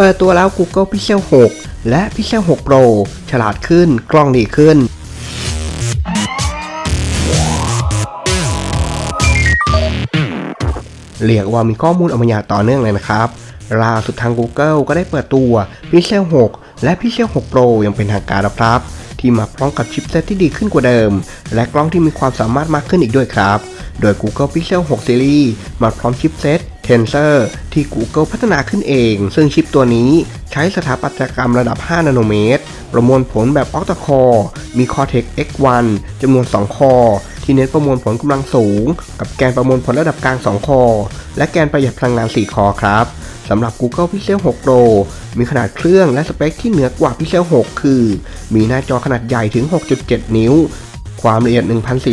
เปิดตัวแล้ว Google Pixel 6 และ Pixel 6 Pro ฉลาดขึ้น กล้องดีขึ้น เรียกว่ามีข้อมูลออกมาอย่างต่อเนื่องเลยนะครับล่าสุดทาง Google ก็ได้เปิดตัว Pixel 6 และ Pixel 6 Pro ย่างเป็นทางการแล้วครับ ที่มาพร้อมกับชิปเซตที่ดีขึ้นกว่าเดิม และกล้องที่มีความสามารถมากขึ้นอีกด้วยครับ โดย Google Pixel 6 Series มาพร้อมชิปเซต Tensor ที่ Google พัฒนาขึ้นเอง ซึ่งชิปตัวนี้ใช้สถาปัตยกรรมระดับ 5 นาโนเมตร ประมวลผลแบบ Octa Core มี Cortex X1 จำนวน 2 คอ ที่เน้นประมวลผลกำลังสูง กับแกนประมวลผลระดับกลาง 2 คอ และแกนประหยัดพลังงาน 4 คอครับสำหรับ Google Pixel 6 Pro มีขนาดเครื่องและสเปคที่เหนือกว่า Pixel 6 คือ มีหน้าจอขนาดใหญ่ถึง 6.7 นิ้ว ความละเอียด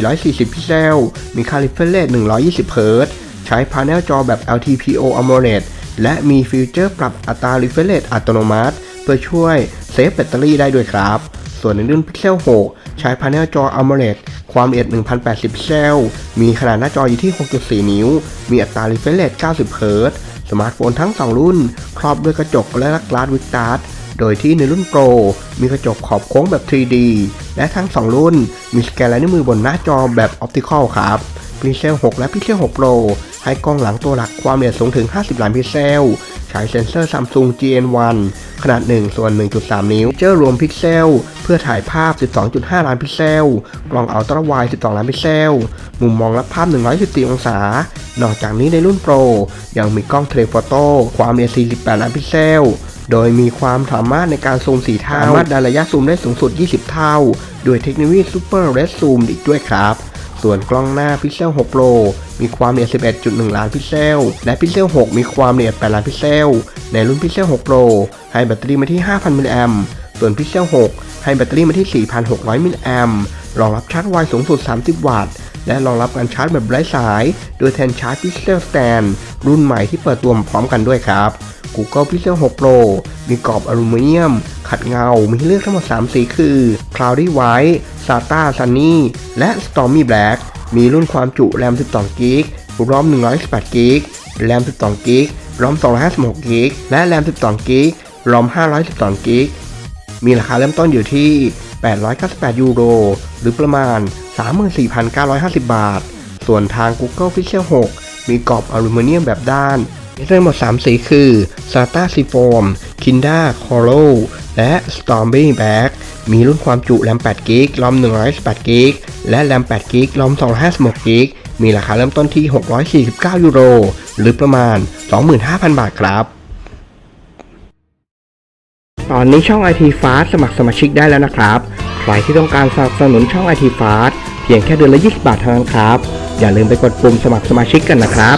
1440 พิกเซล มีคาลิเฟรต120 เฮิรตซ์ ใช้พาเนลจอแบบ LTPO AMOLED และมีฟีเจอร์ปรับอัตรา refresh อัตโนมัติ เพื่อช่วยเซฟแบตเตอรี่ได้ด้วยครับ ส่วนในรุ่น Pixel 6 ใช้พาเนลจอ AMOLED ความละเอียด 1080พิกเซล มีขนาดหน้าจออยู่ที่ 6.4 นิ้ว มีอัตรา refresh 90เฮิรตซ์สมาร์ทโฟนทั้ง 2 รุ่น ครอบด้วยกระจกและลักลาสวิกตาร์โดยที่ในรุ่น Pro มีกระจกขอบโค้งแบบ 3D และทั้ง 2 รุ่น มีสแกนลายนิ้วมือบนหน้าจอแบบ Optical ครับ Pixel 6 และ Pixel 6 Pro ให้กล้องหลังตัวหลักความละเอียดสูงถึง 50 ล้านพิกเซล ใช้เซ็นเซอร์ Samsung GN1 ขนาด 1 ส่วน 1.3 นิ้วเจอรวมพิกเซล เพื่อถ่ายภาพ 12.5 ล้านพิกเซล กล้องอัลตร้าไวด์12 ล้านพิกเซล มุมมองรับภาพ 114 องศา นอกจากนี้ในรุ่น Pro ยังมีกล้องเทเลโฟโต้ความละเอียด 48 ล้านพิกเซลโดยมีความสามารถในการซูม 4 เท่า สามารถดันระยะซูมได้สูงสุด 20 เท่าด้วยเทคโนโลยี Super Red Zoom อีกด้วยครับ ส่วนกล้องหน้า Pixel 6 Pro มีความละเอียด 11.1 ล้านพิกเซล และ Pixel 6 มีความละเอียด 8 ล้านพิกเซล ในรุ่น Pixel 6 Pro ให้แบตเตอรี่มาที่ 5,000 มิลลิแอมป์ส่วน Pixel 6 ให้แบตเตอรี่มาที่ 4,600 มิลลิแอมป์รองรับชาร์จไวสูงสุด 30 วัตต์ และรองรับการชาร์จแบบไร้สาย โดยแทนชาร์จ Pixel Stand รุ่นใหม่ที่เปิดตัวมาพร้อมกันด้วยครับ Google Pixel 6 Pro มีกรอบอลูมิเนียม ขัดเงา มีให้เลือกทั้งหมด 3 สีคือ Cloudy White Sata Sunny และ Stormy Black มีรุ่นความจุแรม 12 g b รอม128 g b แรม 12 g b รอม 256 g b และแรม 12 g b รอม 512 g b มีราคาเริ่มต้นอยู่ที่ 898 ยูโร หรือประมาณ 34,950 บาท ส่วนทาง Google Pixel 6 มีกรอบอลูมิเนียมแบบด้านมีทั้งหมด 3 สีคือ Sata Seafoam Kinda Coral และ Stormy Black มีรุ่นความจุแรม8 g b รอม128 g b และแรม8 g b รอม256 g b มีราคาเริ่มต้นที่ 649 ยูโร หรือประมาณ 25,000 บาทครับ ตอนนี้ช่อง IT Fast สมัครสมาชิกได้แล้วนะครับ ใครที่ต้องการสนับสนุนช่อง IT Fast เพียงแค่เดือนละ 20 บาทเท่านั้นครับ อย่าลืมไปกดปุ่มสมัครสมาชิกกันนะครับ